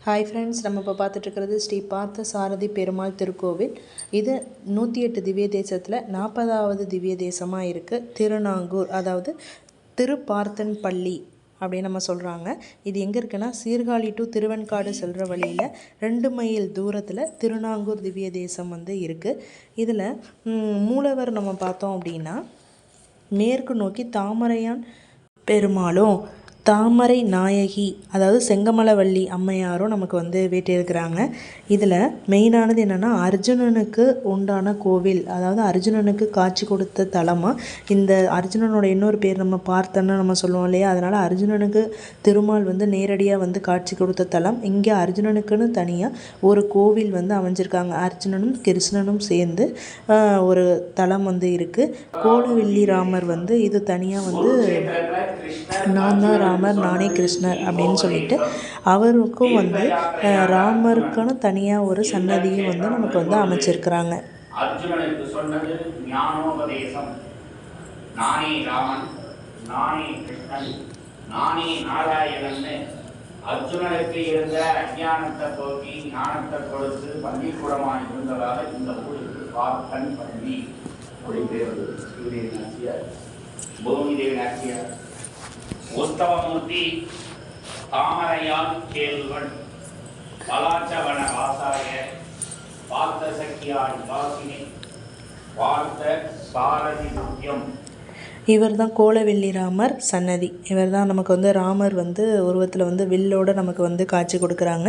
Hi friends நம்ம இப்போ பார்த்துட்ருக்கிறது ஸ்ரீ பார்த்த சாரதி பெருமாள் திருக்கோவில். இது நூற்றி எட்டு திவ்ய தேசத்தில் நாற்பதாவது திவ்ய தேசமாக இருக்குது திருநாங்கூர் அதாவது திருப்பார்த்தன் பள்ளி அப்படின்னு நம்ம சொல்கிறாங்க இது எங்கே இருக்குன்னா சீர்காழி டு திருவெண்காடு செல்கிற வழியில் ரெண்டு மைல் தூரத்தில் திருநாங்கூர் திவ்ய தேசம் வந்து இருக்குது இதில் மூலவர் நம்ம பார்த்தோம் அப்படின்னா மேற்கு நோக்கி தாமரையான் பெருமாளும் தாமரை நாயகி அதாவது செங்கமலவள்ளி அம்மையாரும் நமக்கு வந்து வீட்டிருக்கிறாங்க இதில் மெயினானது என்னென்னா அர்ஜுனனுக்கு உண்டான கோவில் அதாவது அர்ஜுனனுக்கு காட்சி கொடுத்த தலமாக இந்த அர்ஜுனனோட இன்னொரு பேர் நம்ம பார்த்தோன்னு நம்ம சொல்லுவோம் இல்லையா? அதனால் அர்ஜுனனுக்கு திருமால் வந்து நேரடியாக வந்து காட்சி கொடுத்த தலம். இங்கே அர்ஜுனனுக்குன்னு தனியாக ஒரு கோவில் வந்து அமைஞ்சிருக்காங்க. அர்ஜுனனும் கிருஷ்ணனும் சேர்ந்து ஒரு தலம் வந்து இருக்குது கோலவெள்ளி ராமர் வந்து இது தனியாக வந்து நான் தான் ராமர் நானே கிருஷ்ணர் அப்படின்னு சொல்லிட்டு அவருக்கும் வந்து ராமருக்கான தனியாக ஒரு சன்னதியும் வந்து நமக்கு வந்து அமைச்சிருக்கிறாங்க. அர்ஜுனனுக்கு சொன்னது ஞானோபதேசம். நானே ராமன் நானே கிருஷ்ணன் நானே நாராயணன்னு. அர்ஜுனனுக்கு இருந்த அஜானத்தை போக்கி ஞானத்தை கொடுத்து பள்ளிக்கூடமாக இருந்ததாக இந்த ஊருக்கு பார்த்தன் பள்ளி மொழிபெயர்ந்து சூரியன் ஆசியார் பூமி தேவன் ஆசியார் உத்தவமூர்த்தி தாமரையால் கேள்வன் பலாச்சவன வாசாய பார்த்த சக்கியான் வாசினி பார்த்த சாரதி முக்கியம் இவர் தான் கோலவெள்ளி ராமர் சன்னதி. இவர் தான் நமக்கு வந்து ராமர் வந்து உருவத்தில் வந்து வில்லோடு நமக்கு வந்து காட்சி கொடுக்குறாங்க.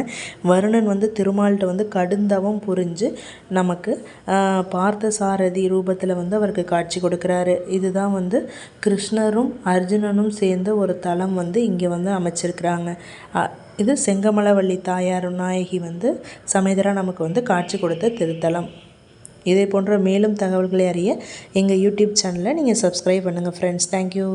வருணன் வந்து திருமால்கிட்ட வந்து கடுந்தவம் புரிஞ்சு நமக்கு பார்த்த சாரதி ரூபத்தில் வந்து அவருக்கு காட்சி கொடுக்குறாரு. இதுதான் வந்து கிருஷ்ணரும் அர்ஜுனனும் சேர்ந்த ஒரு தலம் வந்து இங்கே வந்து அமைச்சிருக்கிறாங்க. இது செங்கமலவள்ளி தாயார் நாயகி வந்து சமேதரா நமக்கு வந்து காட்சி கொடுத்த திருத்தலம். இதே போன்ற மேலும் தகவல்களை அறிய எங்கள் யூடியூப் சேனலை நீங்கள் சப்ஸ்கிரைப் பண்ணுங்கள் ஃப்ரெண்ட்ஸ் தேங்க்யூ